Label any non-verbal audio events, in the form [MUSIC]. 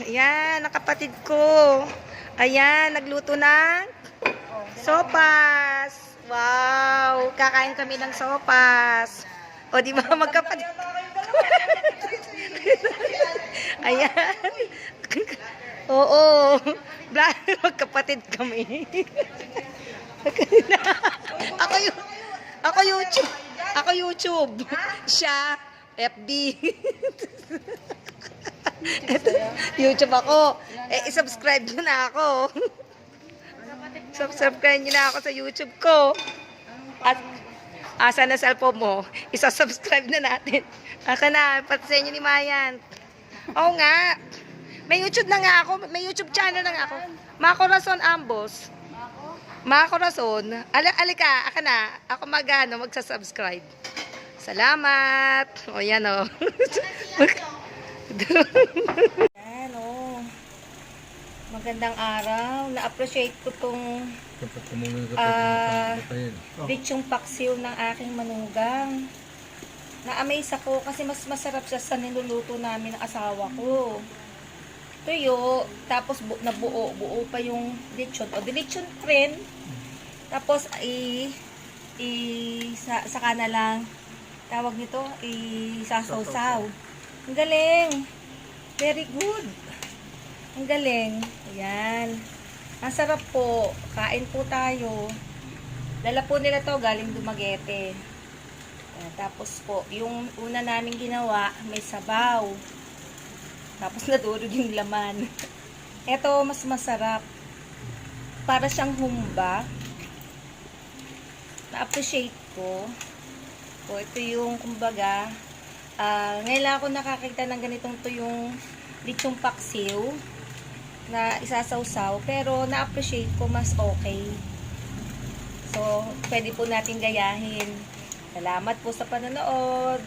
Ayan, ang kapatid ko. Ayan, nagluto ng sopas. Wow, kakain kami ng sopas. O, di ba magkapatid? [LAUGHS] Ayan. Oo. Bla- Magkapatid kami. [LAUGHS] ako yung ako YouTube. Ako YouTube. Siya FB. [LAUGHS] Ito, YouTube ako. Eh, subscribe nyo na ako. [LAUGHS] Subscribe nyo na ako sa YouTube ko. At asa na cellphone mo, isa-subscribe na natin. Aka na, pati sa ni Mayan. Oo nga. May YouTube na nga ako. May YouTube channel na nga ako. Mako Rason Ambos. Mako Rason. Ali, alika, aka na. Ako magano, magsa-subscribe. Salamat. O yan o. [LAUGHS] yan o. Magandang araw. Na-appreciate ko tong kumulong ka Ah. lechong paksiw ng aking manugang. Na-amaze ako kasi mas masarap siya sa niluluto namin ng asawa ko. Tuyo, tapos bu nabuo, buo pa yung lechon. O, di lechon friend. Tapos, i, i, sa, saka na lang, tawag nito, i, sasaw-saw. Ang galing. Very good. Ang galing. Ayan. Ang sarap po. Kain po tayo. Dala po nila to galing Dumaguete. Tapos po, yung una namin ginawa, may sabaw. Tapos [LAUGHS] nadurog yung laman. Ito, mas masarap. Para siyang humba. Na-appreciate ko. Po, ito yung, kumbaga, ah ngayon lang ako nakakita ng ganitong to yung lechong paksiw na isasawsaw. Pero na-appreciate ko mas okay. So, pwede po natin gayahin. Salamat po sa panonood.